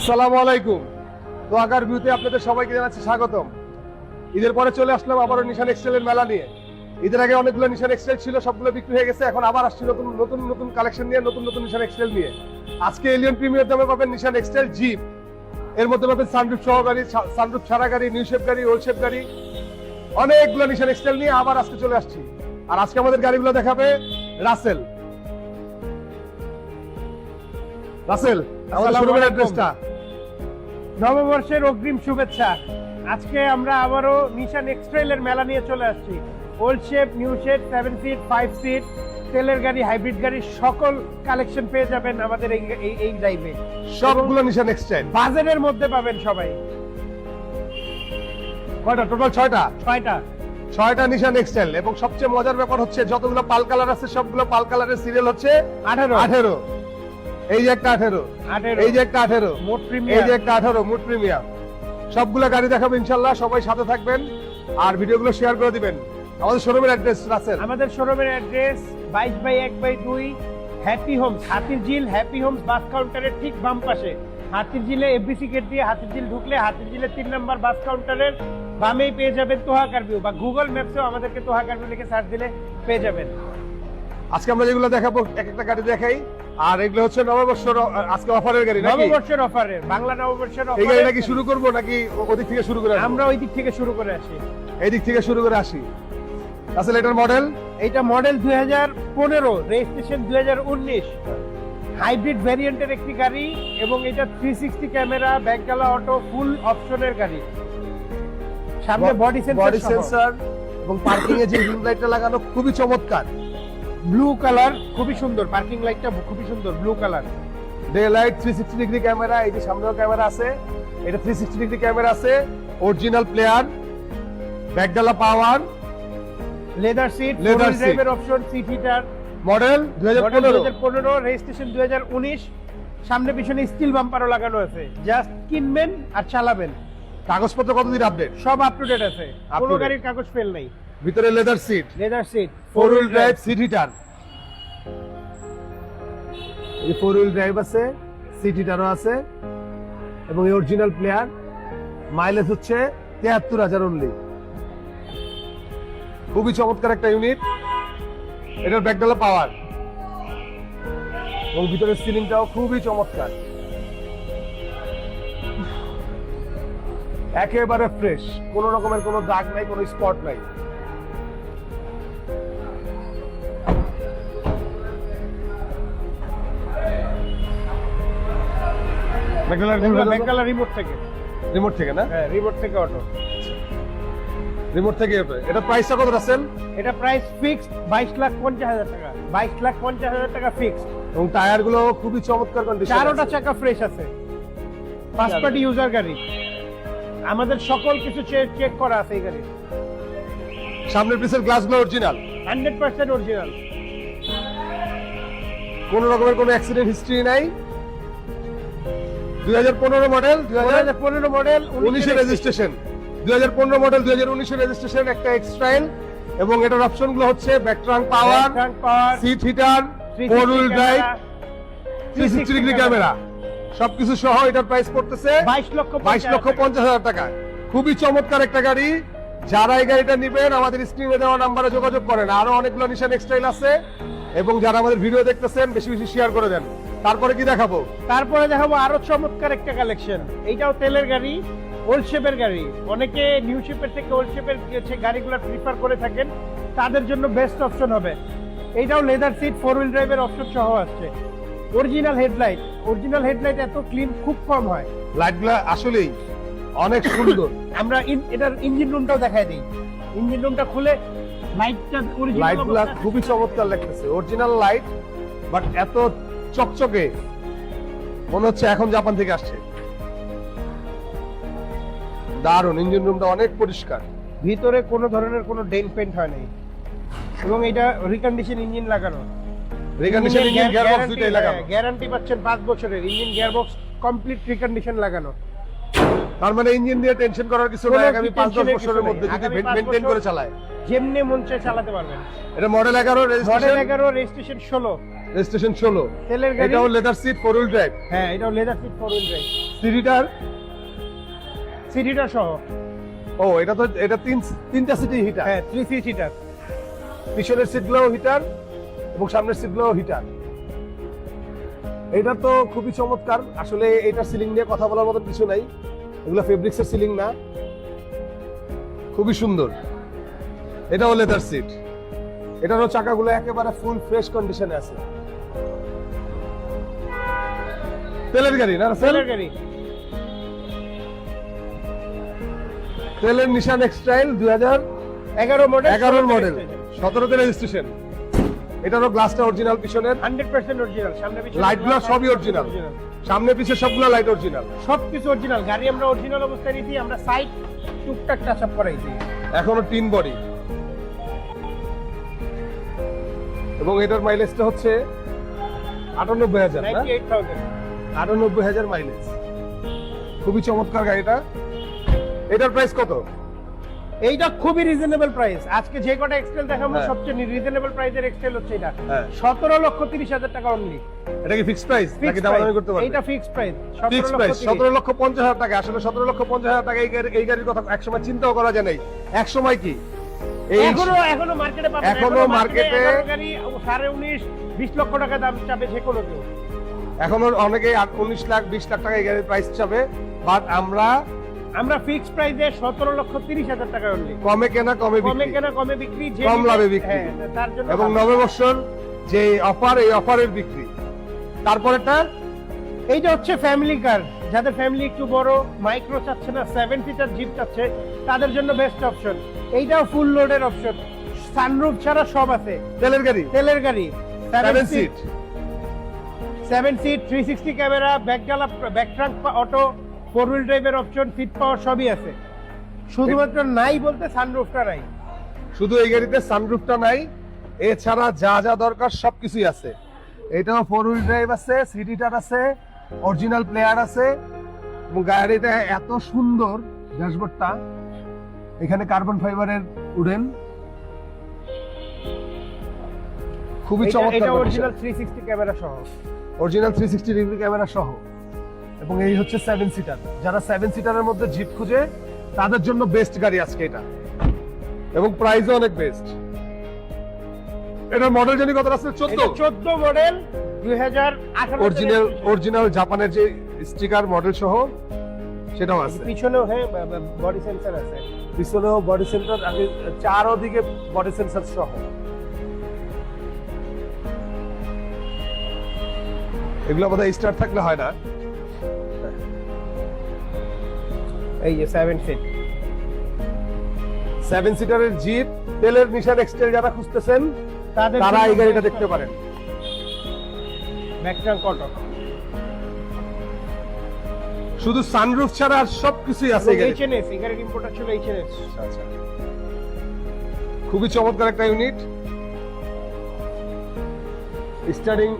আসসালামু আলাইকুম। দোয়াকার ভিউতে আপনাদের সবাইকে জানাচ্ছি স্বাগতম। ঈদের পরে চলে আসলাম আবারও নিশান এক্সেলের মেলা নিয়ে। ঈদের আগে অনেকগুলো নিশান এক্সেল ছিল সবগুলো বিক্রি হয়ে গেছে। এখন আবার আসছি নতুন নতুন নতুন কালেকশন নিয়ে নতুন নতুন নিশান এক্সেল নিয়ে। আজকে এলিয়ন প্রিমিয়ার দামে পাবেন নিশান এক্সেল জিপ এর মধ্যে পাবেন সানরুফ সহ গাড়ি সানরুফ ছাড়া গাড়ি নিউ শেপ গাড়ি ওল্ড শেপ গাড়ি। অনেকগুলো নিশান এক্সেল নিয়ে আবার আজকে চলে আসছি। আর আজকে আমাদের গাড়িগুলো দেখাবে রাসেল রাসেল আমাদের শোরুমের অ্যাড্রেসটা নববর্ষের অগ্রিম শুভেচ্ছা। আজকে আমরা আবারও নিশান এক্সট্রেলের মেলা নিয়ে চলে আসছি। Old shape new shape seven seat five seat তেলের গাড়ি হাইব্রিড গাড়ির সকল কালেকশন পেয়ে যাবেন আমাদের এই এই- ড্রাইভে সবগুলো নিশান এক্সচেঞ্জ বাজেটের মধ্যে পাবেন সবাই। কয়টা? টোটাল ছয়টা? ছয়টা। ছয়টা নিশান এক্সেল এবং সবচেয়ে মজার ব্যাপার হচ্ছে যতগুলো পাল কালার আছে সবগুলো পাল কালারের সিরিয়াল হচ্ছে আঠারো। আঠেরো। এই যে একটা আঠেরো এই যে একটা আঠেরো মোট এই যে একটা আঠারো মুড প্রিমিয়াম সবগুলো গাড়ি দেখাবো ইনশাল্লাহ সবাই সাথে থাকবেন আর ভিডিওগুলো শেয়ার করে দিবেন। আমাদের শোরুমের অ্যাড্রেস রাসেল। আমাদের শোরুমের অ্যাড্রেস বাইশ বাই এক বাই দুই হ্যাপি হোমস হাতির ঝিল হ্যাপি হোমস বাস কাউন্টারের ঠিক বাম পাশে। হাতির ঝিলে এফবিসি গেট দিয়ে হাতির ঝিল ঢুকলে হাতির ঝিলের তিন নম্বর বাস কাউন্টারের বামেই পেয়ে যাবেন তোহাকার ভিউ বা গুগল ম্যাপসেও আমাদেরকে তোহাকার ভিউ লিখে সার্চ দিলে পেয়ে যাবেন। আজকে আমরা যেগুলো দেখাবো এক একটা গাড়ি দেখাই। আর এগুলো হচ্ছে নববর্ষর আজকে অফারের গাড়ি নাকি? নববর্ষের অফারে বাংলা নববর্ষের এই গাড়ি অফারে নাকি শুরু করব নাকি ওদিক থেকে শুরু করে আমরা ওই দিক থেকে শুরু করে আসি। এই দিক থেকে শুরু করে আসি। আসলে এটার মডেল এইটা মডেল দুই হাজার পনেরো রেজিস্ট্রেশন দুই হাজার উনিশ। হাইব্রিড ভ্যারিয়েন্টের একটি গাড়ি এবং এটা থ্রি সিক্সটি ক্যামেরা ব্যাকগালা অটো ফুল অপশনের গাড়ি। সামনে বডি বডি সেন্সর সেন্সর এবং পার্কিং এ যে রিং লাইটটা লাগানো খুবই চমৎকার। ব্লু কালার খুবই সুন্দর। পার্কিং লাইটটা খুবই সুন্দর blue colour day light three sixty degree camera এই যে সামনেও ক্যামেরা আছে। এটা থ্রি সিক্সটি ডিগ্রি ক্যামেরা আছে। অরিজিনাল প্লেয়ার ব্যাকডালা পাওয়ার লেদার সিট লেদার. ড্রাইভের অপশন সিট হিটার মডেল দুই হাজার পনেরো। দুই হাজার পনেরো রেজিস্ট্রেশন দুই হাজার উনিশ। সামনে পিছনে স্টিল বাম্পারও লাগানো আছে। জাস্ট কিনবেন আর চালাবেন। কাগজপত্র কতদিন আপডেট সব আপ টু ডেট আছে। কোনো গাড়ির কাগজ ফেল নাই। ভিতরে leather seat leather seat four wheel drive seat heater এই ফোর হুইল ড্রাইভ আছে সিট হিটারও আছে এবং এই অরিজিনাল প্লেয়ার মাইলেজ হচ্ছে তেহাত্তর হাজার অনলি খুবই চমৎকার একটা ইউনিট এটার ব্যাকডালা পাওয়ার এবং ভিতরের সিলিংটাও খুবই চমৎকার। একেবারে ফ্রেশ কোনো রকমের কোনো দাগ নাই কোনো স্পট নাই। ব্যাকগালা রিমোট থেকে রিমোট থেকে না হ্যাঁ রিমোট থেকে অটো রিমোট থেকে এটা প্রাইসটা কত রাখছেন এটা প্রাইস ফিক্সড বাইশ লাখ পঞ্চাশ হাজার টাকা বাইশ লাখ পঞ্চাশ হাজার টাকা ফিক্সড এবং টায়ারগুলো খুবই চমৎকার কন্ডিশন চারোটা চাকা ফ্রেশ আছে ফার্স্ট পার্টি ইউজার গাড়ি আমাদের সকল কিছু চেক করা আছে এই গাড়ি সামনের পিসের গ্লাসগুলো অরিজিনাল হান্ড্রেড পার্সেন্ট অরিজিনাল কোন রকমের কোনো অ্যাক্সিডেন্ট হিস্ট্রি নাই দুই হাজার পনেরো মডেল দুই হাজার পনেরো মডেল উনিশের রেজিস্ট্রেশন দুই হাজার পনেরো মডেল দুই হাজার রেজিস্ট্রেশন একটা এক্সট্রাইল এবং এটার অপশনগুলো হচ্ছে back trunk power seat heater four wheel drive three sixty degree camera সবকিছু সহ এটার প্রাইস পড়তেছে বাইশ লক্ষ বাইশ লক্ষ পঞ্চাশ হাজার টাকা। খুবই চমৎকার একটা গাড়ি। যারা এই গাড়িটা নিবেন আমাদের স্ক্রিনে দেওয়া নাম্বারে যোগাযোগ করেন। আরও অনেকগুলো নিশান এক্সটাইল আছে। এবং যারা আমাদের ভিডিও দেখতেছেন বেশি বেশি শেয়ার করে দেন। তারপরে কি দেখাবো? তারপরে দেখাবো আরও চমৎকার একটা কালেকশন এইটাও তেলের গাড়ি ওল্ড শেপের গাড়ি। অনেকে নিউ শেপের থেকে ওল্ড শেপের গাড়িগুলো প্রিফার করে থাকেন তাদের জন্য বেস্ট অপশন হবে। এইটাও লেদার সিট ফোর হুইল ড্রাইভের অপশন সহ আসছে। অরিজিনাল হেডলাইট অরিজিনাল হেডলাইট এত ক্লিন খুব কম হয়। লাইটগুলো আসলেই অনেক সুন্দর। আমরা এটার ইঞ্জিন রুমটাও দেখাই দিই। ইঞ্জিন রুমটা খুলে লাইটটা অরিজিনাল লাইটগুলা খুবই চমৎকার লাগতেছে। অরিজিনাল লাইট বাট এত চকচকে। মনে হচ্ছে এখন জাপান থেকে আসছে। দারুণ ইঞ্জিন রুমটা অনেক পরিষ্কার। ভিতরে কোনো ধরনের কোনো ডেন পেন্ট হয় নাই। এবং এটা রিকন্ডিশন ইঞ্জিন লাগানো। রিকন্ডিশন ইঞ্জিন গিয়ারবক্স লাগানো। গ্যারান্টি পাচ্ছেন 5 বছরের। ইঞ্জিন গিয়ারবক্স কমপ্লিট রিকন্ডিশন লাগানো। তার মানে ইঞ্জিন দিয়ে টেনশন করার কিছু নাই আগামী পাঁচ দশ tension এর বছরের মধ্যে যদি মেনটেন করে চালায়। যেমনি মন চায় চালাতে পারবেন। এটা মডেল এগারো মডেল রেজিস্ট্রেশন এগারো রেজিস্ট্রেশন ষোলো। রেজিস্ট্রেশন ষোলো। তেলের গাড়ি এটাও leather seat four wheel drive হ্যাঁ এটাও leather seat four wheel drive সিটিটার সিটিটা সহ। ও এটা তো এটা তিন তিনটা সিটি হিটার হ্যাঁ থ্রি সি হিটার পিছনের সিটগুলোও হিটার এবং সামনের সিটগুলোও হিটার এটা তো খুবই চমৎকার। আসলে এটার সিলিং নিয়ে কথা বলার মতন কিছু নাই। এগুলো ফেব্রিক্সের সিলিং না। খুবই সুন্দর। এটা এটাও লেদার সিট এটারও চাকাগুলো একেবারে ফুল ফ্রেশ কন্ডিশনে আছে। তেলের গাড়ি না? সেলের গাড়ি। তেলের নিশান এক্সটাইল দুই হাজার এগারো মডেল এগারোর মডেল সতেরো সতেরোতে রেজিস্ট্রেশন এটারও গ্লাসটা অরিজিনাল পিছনের। হান্ড্রেড পার্সেন্ট অরিজিনাল সামনে পিছনে লাইটগুলো সবই অরিজিনাল সামনে পিছে সবগুলো লাইট অরিজিনাল সব কিছু অরিজিনাল গাড়ি আমরা অরিজিনাল অবস্থায় নিয়েছি আমরা সাইড টুকটাক টাচ আপ করাইছি এখনও তিন বডি এবং এটার মাইলেজটা হচ্ছে আটানব্বই হাজার আটানব্বই হাজার মাইলেজ খুবই চমৎকার গাড়িটা। এটার প্রাইস কত? এইটা খুবই রিজনেবল প্রাইস আজকে যে কটা এক্সটেল দেখাবো হ্যাঁ। সবচেয়ে রিজনেবল প্রাইসের এক্সটেল হচ্ছে এটা হ্যাঁ। সতেরো লক্ষ তিরিশ হাজার টাকা অনলি এটা কি ফিক্সড প্রাইস নাকি দামাদামি করতে পারবে? এইটা ফিক্স প্রাইস ফিক্সড প্রাইস সতেরো লক্ষ পঞ্চাশ হাজার টাকা। আসলে সতেরো লক্ষ পঞ্চাশ হাজার টাকা এই গাড়ি- এই গাড়ির কথা একসময় চিন্তাও করা যায় নাই। একসময় কি? এই এখনও এখনও মার্কেটে পাবেন এখনও market-এ গাড়ি সাড়ে উনিশ বিশ লক্ষ টাকা দাম চাবে যে কোনো কেউ। এখনও অনেকে উনিশ লাখ বিশ লাখ টাকা এই গাড়ির প্রাইস চাবে। বাট আমরা আমরা ফিক্স প্রাইসে সতেরো লক্ষ তিরিশ হাজার টাকা অনলি কমে কেনা কমে কমে কেনা কমে বিক্রি কম লাভে বিক্রি। হ্যাঁ, তার জন্য এবং নববর্ষর যে অফার এই অফারের বিক্রি। তারপরেটা এইটা হচ্ছে ফ্যামিলি কার যাদের ফ্যামিলি একটু বড় মাইক্রো চাচ্ছে না সেভেন সিটার জিপ চাচ্ছে তাদের জন্য বেস্ট অপশন এইটাও ফুল লোডের অপশন সানরুফ ছাড়া সব আছে। তেলের গাড়ি? তেলের গাড়ি। Seven seat seven seat three sixty camera back গালা back trunk auto four wheel ড্রাইভের অপশন সিট পাওয়ার সবই আছে। শুধুমাত্র নাই বলতে সানরুফটা নাই। শুধু এই গাড়িতে সানরুফটা নাই এছাড়া যা যা দরকার সবকিছুই আছে। এটাও ফোর হুইল ড্রাইভ আছে সিটিটার আছে অরিজিনাল প্লেয়ার আছে। এবং গাড়িটা এত সুন্দর ড্যাশবোর্ডটা এখানে কার্বন ফাইবারের উডেন। খুবই চমৎকার এটা অরিজিনাল থ্রি সিক্সটি ক্যামেরা সহ। Original three sixty degree camera সহ। এবং এই হচ্ছে সেভেন সিটার যারা সেভেন সিটারের মধ্যে জিপ খুঁজে তাদের জন্য বেস্ট গাড়ি আজকে এটা। এবং প্রাইসও অনেক বেস্ট এটার মডেল জানি কত আছে চোদ্দ? চোদ্দ মডেল দুই হাজার আঠারো অরিজিনাল অরিজিনাল জাপানের যে স্টিকার মডেল সহ সেটাও আছে। পিছনেও হ্যাঁ বডি সেন্সার আছে। পিছনেও বডি সেন্টার আগে চারও দিকে বডি সেন্সার সহ। এগুলো বোধহয় স্টার্ট থাকলে হয় না। এই যে সেভেন সিট সেভেন সিটারের জিপ তেলের নিশান এক্সটেল যারা খুঁজতেছেন তারা এই গাড়িটা দেখতে পারেন। অটো শুধু সানরুফ ছাড়া আর সবকিছুই আছে এইচএনএস এই গাড়ির ইম্পোর্টার ছিল এইচএনএস আচ্ছা। খুবই চমৎকার একটা unit steering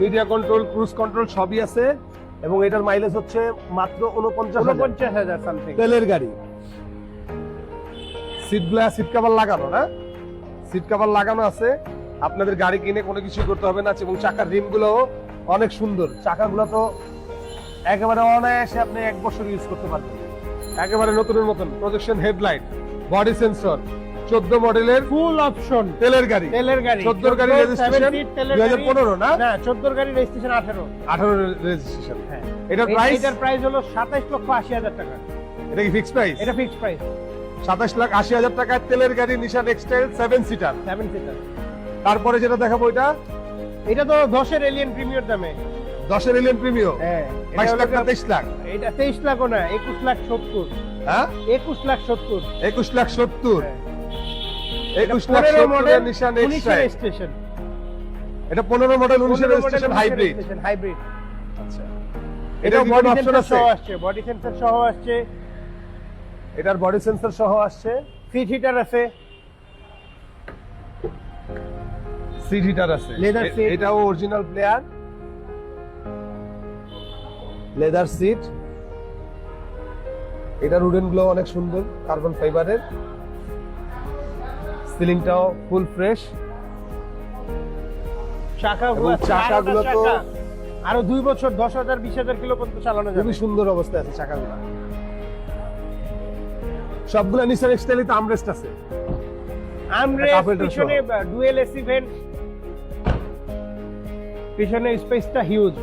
media control cruise control সবই আছে। এবং এটার মাইলেজ হচ্ছে মাত্র উনপঞ্চাশ হাজার। উনপঞ্চাশ হাজার সামথিং তেলের গাড়ি। সিট সিট কভার লাগানো না? সিট কভার লাগানো আছে। আপনাদের গাড়ি কিনে কোনো কিছু করতে হবে না এবং চাকার রিমগুলো অনেক সুন্দর। চাকাগুলো তো একেবারে অনায়াসে আপনি এক বছর ইউজ করতে পারবেন। একেবারে নতুনের মতন প্রজেকশন হেডলাইট বডি সেন্সর চোদ্দ মডেলের ফুল অপশন তেলের গাড়ি। তেলের গাড়ি। 14 গাড়ি registration, 2015 না? না চোদ্দোর গাড়ি রেজিস্ট্রেশন আঠারো। আঠারো রেজিস্ট্রেশন হ্যাঁ। এটার প্রাইস এটার প্রাইস হলো সাতাইশ লক্ষ আশি হাজার টাকা। এটা কি প্রাইস এটা প্রাইস সাতাশ লাখ আশি হাজার টাকায় তেলের গাড়ি Nissan X Trail seven seater seven seater তারপরে যেটা দেখাবো এটা? এটা তো দশের এলিয়ন প্রিমিয়ার দামে। দশের এলিয়ন প্রিমিয়াম হ্যাঁ। বাইশ লাখ না তেইশ লাখ? এটা তেইশ লাখও না একুশ লাখ সত্তর। হ্যাঁ? একুশ লাখ সত্তর। একুশ লাখ সত্তর। হ্যাঁ। একুশ লাখ পনেরো মডেল নিশান উনিশের এটা পনেরো মডেল উনিশের রেজিস্ট্রেশন হাইব্রিড হাইব্রিড আচ্ছা। এটা এটা বডি সেন্সর সহ আসছে বডি সেন্সর সহ আসছে। এটার বডি সেন্সর সহ আসছে। সিট হিটার আছে। সিট হিটার আছে। Leather এ- এটাও অরিজিনাল প্লেয়ার লেদার সিট এটার উডেনগুলো অনেক সুন্দর কার্বন ফাইবারের সিলিংটাও ফুল ফ্রেশ। চাকাগুলো চাকাগুলো তো আরও দুই বছর দশ হাজার বিশ হাজার কিলো পর্যন্ত চালানো যাবে। খুবই সুন্দর অবস্থায় আছে চাকাগুলো সবগুলো এক্সটাইলে তো আমরেস্ট আছে। আমরেস Cup holder পিছনে ডুয়েল এসি ভেন্ট পিছনে স্পেসটা হিউজ।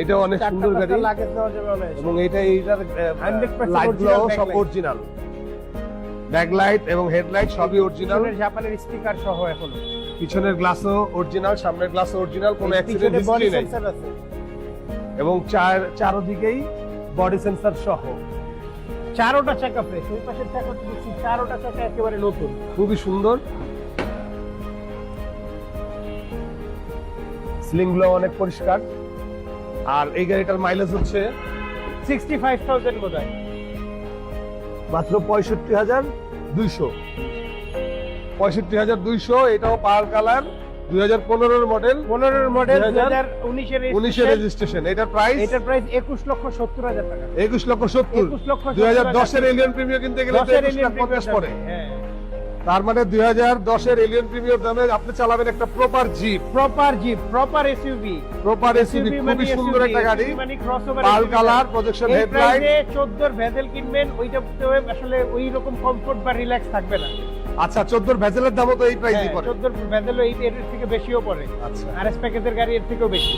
এটা অনেক সুন্দর গাড়ি। লাগেজ নেওয়া যাবে অনায়াসে। এবং এটা এইটার 100% লাইটগুলো সব অরিজিনাল ব্যাকলাইট এবং হেডলাইট সবই অরিজিনাল জাপানের স্টিকার সহ এখন। পিছনের গ্লাসও অরিজিনাল সামনের গ্লাসও অরিজিনাল কোনো অ্যাক্সিডেন্ট হিস্ট্রি নেই। এবং চার চারদিকেই বডি সেন্সর সহ। চারোটা চাকা ফ্রেশ ওই পাশের চাকা দেখছি চারোটা চাকা একেবারে নতুন। খুবই সুন্দর। সিলিংগুলো অনেক পরিষ্কার। আর এই গাড়িটার মাইলেজ হচ্ছে সিক্সটি ফাইভ থাউজেন্ড বোধ হয় মাত্র পঁয়ষট্টি হাজার দুইশো। পঁয়ষট্টি হাজার দুইশো এটাও পার কালার দুই হাজার পনেরোর মডেল পনেরোর মডেল হাজার উনিশের রেজিস্ট্রেশন এটার প্রাইস এটার প্রাইস একুশ লক্ষ সত্তর হাজার টাকা। একুশ লক্ষ সত্তর। একুশ লক্ষ দুই হাজার দশের এলিয়ান প্রিমিয়ার কিনতে গেলে একুশ লাখ পঞ্চাশ পড়ে। হ্যাঁ। তার মানে দুই হাজার দশের এলিয়ন প্রিমিয়ার দামে আপনি চালাবেন একটা proper jeep proper jeep proper SUV proper ACB খুবই সুন্দর একটা গাড়ি। পাল কালার প্রজেকশন হেডলাইট প্রাইসে 14 এর ভেজেল কিনবেন ওইটাতে আসলে ওই রকম কমফোর্ট বা রিল্যাক্স থাকবে না। আচ্ছা চোদ্দোর ভেজেলের দামও তো এই প্রাইসই হ্যাঁ, পড়ে। 14 এর ভেজেল এই এর থেকে বেশিও পড়ে। আচ্ছা। আরএস প্যাকেজের গাড়ি এর থেকেও বেশি।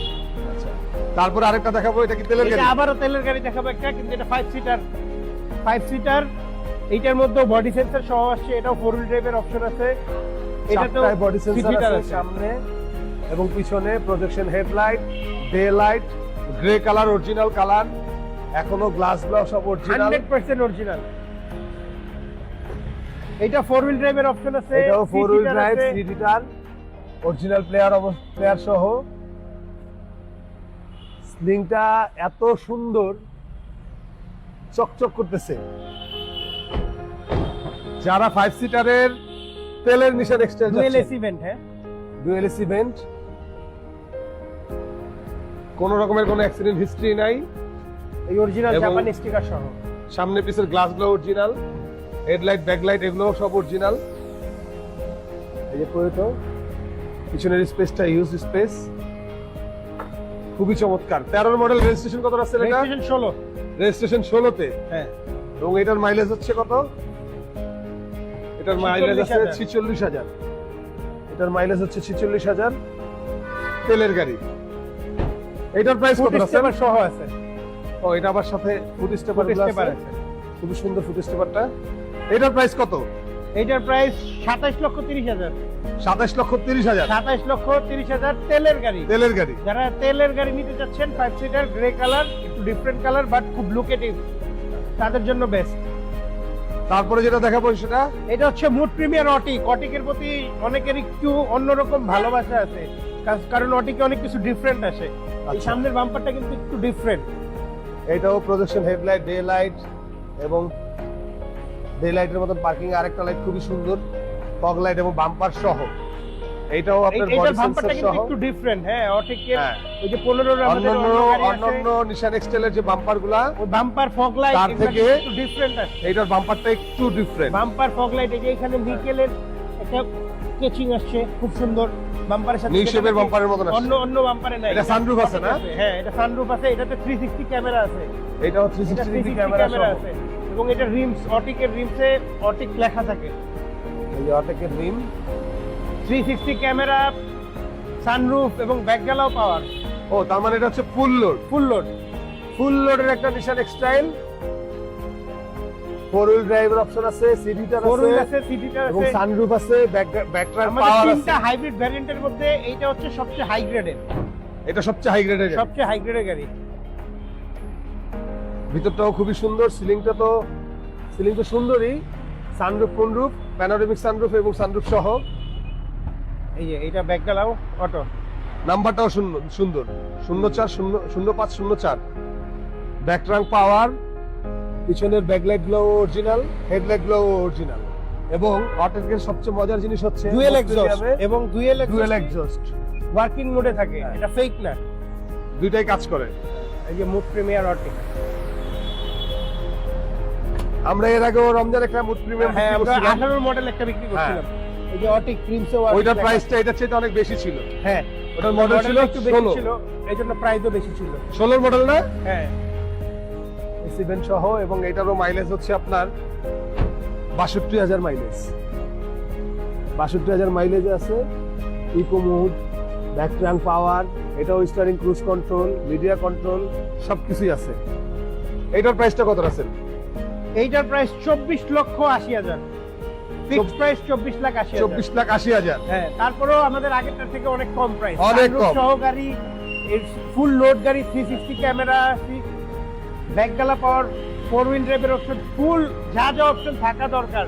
আচ্ছা। তারপর আরেকটা দেখাবো এটা কি তেলের গাড়ি? এটা আবারও তেলের গাড়ি দেখাবো একটা কিন্তু এটা 5 সিটার 5 সিটার এইটার মধ্যে বডি সেন্সর সহ আসছে এটাও ফোর হুইল ড্রাইভের অপশন আছে। এটাতেও বডি সেন্সর আছে। সামনে এবং পিছনে projection headlight day light grey colour original colour এখনও গ্লাস গ্লাস সব অরিজিনাল 100% অরিজিনাল এটা ফোর হুইল ড্রাইভের অপশন আছে এটাও four wheel drive. Three litre original player player সহ। স্লিংটা এত সুন্দর চকচক করতেছে। যারা ফাইভ সিটারের তেলের Nissan X Trail dual AC vent হ্যাঁ। ডুয়েল এসি ভেন্ট কোন রকমের কোনো অ্যাক্সিডেন্ট হিস্ট্রি নাই। এই অরিজিনাল জাপানি স্টিকার সহ। সামনে পিছের গ্লাসগুলো অরিজিনাল হেডলাইট ব্যাকলাইট এগুলো সব অরিজিনাল এই যে প্রয়োটো পিছনের স্পেসটা ইউজ স্পেস খুবই চমৎকার। তেরোর মডেল রেজিস্ট্রেশন কত আছে রেজিস্ট্রেশন 16 রেজিস্ট্রেশন ষোলোতে। হ্যাঁ। এবং এটার মাইলেজ হচ্ছে কত? এটার মাইলেজ আছে ছিচল্লিশ হাজার। এটার মাইলেজ হচ্ছে ছিচল্লিশ হাজার তেলের গাড়ি। এটার প্রাইস কত আছে? স্টেপার সহ আছে। ও এটা আবার সাথে স্টেপার আছে। খুবই সুন্দর স্টেপারটা এটার প্রাইস কত? এইটার প্রাইস 27 লক্ষ 30 হাজার। সাতাশ লক্ষ তিরিশ হাজার। 27 লক্ষ 30 হাজার তেলের গাড়ি। তেলের গাড়ি। যারা তেলের গাড়ি নিতে যাচ্ছেন 5 সিটার গ্রে কালার একটু ডিফারেন্ট কালার বাট খুব লুকেটিভ তাদের জন্য বেস্ট তারপরে যেটা দেখাবো সেটা? এটা হচ্ছে মুড প্রিমিয়ার অটিক। অটিকের প্রতি অনেকের একটু অন্যরকম ভালোবাসা আছে। কারণ অটিকে অনেক কিছু ডিফারেন্ট আসে। এই আচ্ছা। সামনের বাম্পারটা কিন্তু একটু ডিফারেন্ট এটাও প্রজেকশন হেডলাইট ডে লাইট এবং ডে লাইটের মতন পার্কিং। আরেকটা লাইট খুবই সুন্দর। ফগ লাইট এবং বাম্পার সহ। এইটাও আপনার বডি সেন্সর সহ। একটু ডিফারেন্ট হ্যাঁ অটিকের হ্যাঁ। ওই যে 15 এর আমাদের অন্যান্য নিশান এক্সটেলের যে বাম্পারগুলা ওই বাম্পার ফগ লাইট তার থেকে- একটু ডিফারেন্ট আছে। এইটার বাম্পারটা একটু ডিফারেন্ট বাম্পার ফগ লাইট এই যে এখানে নিকেলের একটা কেচিং আসছে খুব সুন্দর। বাম্পারের সাথে নিউ শেপের বাম্পারের মতন আসছে। অন্য অন্য বাম্পারে নাই। এটা sunroof আছে না? হ্যাঁ এটা সানরুফ আছে এটাতে 360 ক্যামেরা আছে। সিক্সটি 360 ডিগ্রি ক্যামেরা আছে। এবং এটা রিমস অটিকের রিমসে অটিক লেখা থাকে। এই অটেকের রিম 360 ক্যামেরা সানরুফ এবং ব্যাকগ্যালাও পাওয়ার ও তার মানে এটা হচ্ছে full load full load full লোডের একটা Nissan X Trail four wheel ড্রাইভের অপশন আছে সিডিটার ফোর হুইল আছে আছে এবং আছে। সানরুফ আছে আমাদের পাওয়ার আছে। তিনটা হাইব্রিড ভ্যারিয়েন্টের মধ্যে এইটা হচ্ছে সবচেয়ে হাই গ্রেডের এটা সবচেয়ে হাই গ্রেডের সবচেয়ে হাই গ্রেডের গাড়ি। ভিতরটাও খুবই সুন্দর সিলিংটা তো সিলিং তো সুন্দরই। সানরুফ কোনরুফ প্যানোরামিক সানরুফ এবং সানরুফ সহ। এই যে এটা ব্যাকগ্যালাও অটো। নাম্বারটাও শূন্য সুন্দর। শূন্য চার শূন্য শূন্য পাঁচ শূন্য চার ব্যাকট্রাঙ্ক পাওয়ার পিছনের ব্যাকলাইটগুলো অরিজিনাল হেডলাইটগুলো অরিজিনাল এবং অটেকের সবচেয়ে মজার জিনিস হচ্ছে ডুয়েল এক্সস্ট এবং ডুয়েল ডুয়েল এক্সস্ট ওয়ার্কিং মোডে থাকে হ্যাঁ। এটা ফেক না। দুইটাই কাজ করে। এই যে মুড প্রিমিয়ার অটিক আমরা এর আগেও রমজান একটা মুড প্রিমিয়াম হ্যাঁ আমরা করছিলাম 18 মডেল একটা বিক্রি করছিলাম। এই যে অটিক ওইটার প্রাইসটা চেয়ে অনেক বেশি ছিল। হ্যাঁ। ওটার মডেল ছিল একটু বেশি ছিল এই জন্য প্রাইসও বেশি ছিল। ষোলোর মডেল না? হ্যাঁ। সেভেন সহ এবং এটারও মাইলেজ হচ্ছে আপনার বাষট্টি হাজার মাইলেজ বাষট্টি হাজার মাইলেজ আছে eco mode back trunk power এটাও steering cruise control media control সব কিছুই আছে এটার প্রাইসটা কত আছেন এইটার প্রাইস চব্বিশ লক্ষ আশি হাজার। ফিক্সড প্রাইস চব্বিশ লাখ আশি হাজার। চব্বিশ লাখ আশি হাজার। হ্যাঁ তারপরেও আমাদের আগেরটার থেকে অনেক কম প্রাইস অনেক কম। সহ ফুল লোড গাড়ি ক্যামেরা পাওয়ার ফোর হুইল ড্রাইভের অপশন ফুল যা যা অপশন থাকা দরকার।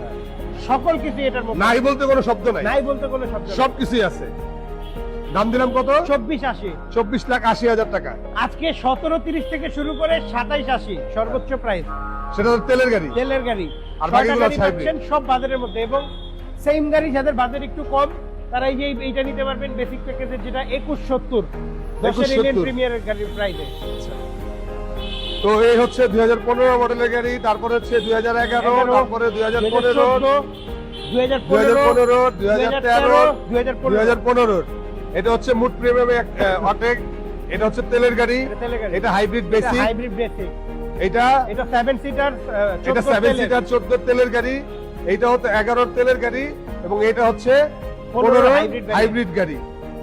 সকল কিছু এটার মধ্যে নাই বলতে কোনো শব্দ নাই। নাই বলতে কোনো শব্দ সব কিছুই আছে। দাম দিলাম কত? চব্বিশ আশি। চব্বিশ লাখ আশি হাজার টাকা। আজকে সতেরো তিরিশ থেকে শুরু করে সাতাইশ আশি সর্বোচ্চ প্রাইস সেটা তেলের গাড়ি। তেলের গাড়ি। আর বাকিগুলো গাড়ি সব বাজারের মধ্যে এবং সেম গাড়ি যাদের বাজার একটু কম তারা এই যে এইটা নিতে পারবেন বেসিক প্যাকেজের যেটা একুশ সত্তর দশের ইন্ডিয়ান প্রিমিয়ারের গাড়ির প্রাইসে তো এই হচ্ছে দুই হাজার পনেরো মডেলের গাড়ি তারপরে হচ্ছে দুই হাজার এগারো এগারো, তারপরে দুই হাজার পনেরো দুই হাজার দুই হাজার পনেরো পনেরো দুই হাজার তেরো দুই হাজার দুই হাজার পনেরো এটা হচ্ছে মুড প্রিমিয়াম অটেক এটা হচ্ছে তেলের গাড়ি তেলের গাড়ি এটা হাইব্রিড বেসিক হাইব্রিড বেসিক এটা এটা সেভেন সিটার এটা সেভেন সিটার চোদ্দ তেলের গাড়ি। এইটা হচ্ছে এগারোর তেলের গাড়ি এবং এটা হচ্ছে পনেরো পনেরো hybrid গাড়ি। হাইব্রিড গাড়ি।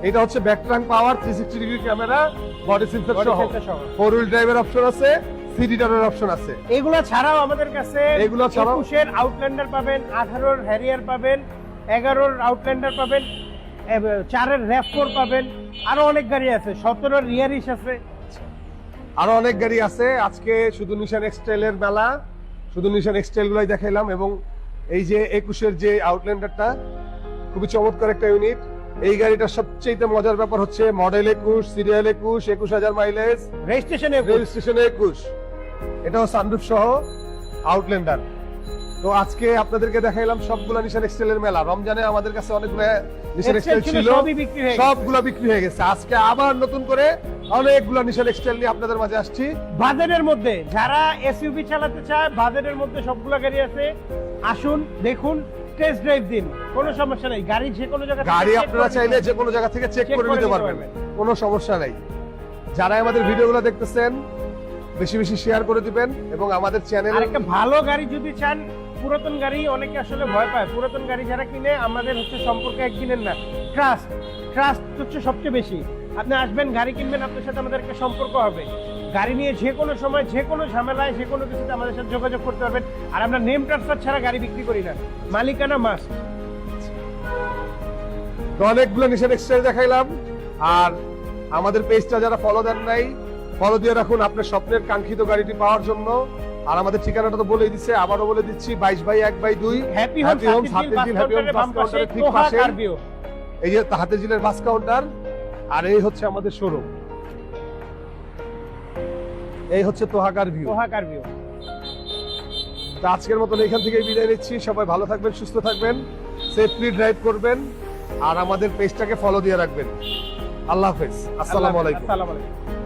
এটা হচ্ছে back trunk power three sixty degree camera body sensor সহ। ফোর হুইল ড্রাইভের অপশন আছে সিডি টানের অপশন আছে। এগুলা ছাড়াও আমাদের কাছে এগুলো ছাড়াও? একুশের আউটল্যান্ডার পাবেন আঠারোর হ্যারিয়ার পাবেন এগারোর আউটল্যান্ডার পাবেন এব- চারের র্যাপ ফোর পাবেন। আরও অনেক গাড়ি আছে সতেরোর রিয়ারিস আছে। আরও অনেক গাড়ি আছে। আজকে শুধু নিশান এক্সটেলের মেলা শুধু নিশান এক্সটেলগুলোই দেখাইলাম এবং এই যে একুশের যে আউটল্যান্ডারটা খুবই চমৎকার একটা ইউনিট এই গাড়িটার সবচেয়ে মজার ব্যাপার হচ্ছে মডেল একুশ সিরিয়াল একুশ একুশ হাজার মাইলেজ রেজিস্ট্রেশন রেজিস্ট্রেশন একুশ। এটাও সানরুফ সহ আউটল্যান্ডার তো আজকে আপনাদেরকে দেখাইলাম সবগুলা নিশান এক্সটেলের মেলা। রমজানে আমাদের কাছে অনেকগুলো নিশান এক্সটেল ছিল। সবগুলা বিক্রি হয়ে গেছে। আজকে আবার নতুন করে অনেকগুলা নিশান এক্সটেল নিয়ে আপনাদের মাঝে আসছি। বাজেটের মধ্যে যারা এসইউভি চালাতে চায় বাজেটের মধ্যে সবগুলো গাড়ি আছে। আসুন দেখুন টেস্ট ড্রাইভ দিন। কোনো সমস্যা নেই। গাড়ি যে কোনো জায়গা গাড়ি আপনারা চাইলে যে কোনো জায়গা থেকে চেক করে নিতে পারবেন। কোনো সমস্যা নাই। যারা আমাদের ভিডিওগুলো দেখতেছেন বেশি বেশি শেয়ার করে দিবেন এবং আমাদের চ্যানেল একটা ভালো গাড়ি যদি চান পুরাতন গাড়ি অনেকে আসলে ভয় পায়। পুরাতন গাড়ি যারা কিনে, আমাদের হচ্ছে সম্পর্ক একদিনের না। ট্রাস্ট ট্রাস্ট হচ্ছে সবচেয়ে বেশি। আপনি আসবেন, গাড়ি কিনবেন, আপনার সাথে আমাদের একটা সম্পর্ক হবে। গাড়ি নিয়ে যে কোনো সময়, যে কোনো ঝামেলায়, যে কোনো কিছুতে আমাদের সাথে যোগাযোগ করতে পারবেন। আর আমরা নেম ট্রান্সফার ছাড়া গাড়ি বিক্রি করি না। মালিকানা মাস অনেকগুলো নিশান এক্সচেঞ্জ দেখাইলাম। আর আমাদের পেজটা যারা ফলো দেন নাই ফলো দিয়ে রাখুন আপনার স্বপ্নের কাঙ্ক্ষিত গাড়িটি পাওয়ার জন্য। আর আমাদের ঠিকানাটা তো বলে দিচ্ছে আবারও বলে দিচ্ছি বাইশ বাই এক বাই দুই। হ্যাপি হোম বাস কাউন্টারের ঠিক পাশে। এই যে হাতের জিলের বাস কাউন্টার আর এই হচ্ছে আমাদের শোরুম এই হচ্ছে তোহাকার ভিউ তোহা কারবিও তো আজকের মতন এখান থেকে বিদায় নিচ্ছি। সবাই ভালো থাকবেন সুস্থ থাকবেন সেফলি ড্রাইভ করবেন আর আমাদের পেজটাকে ফলো দিয়ে রাখবেন। আল্লাহ হাফেজ। আসসালামু আলাইকুম। আসসালামু আলাইকুম।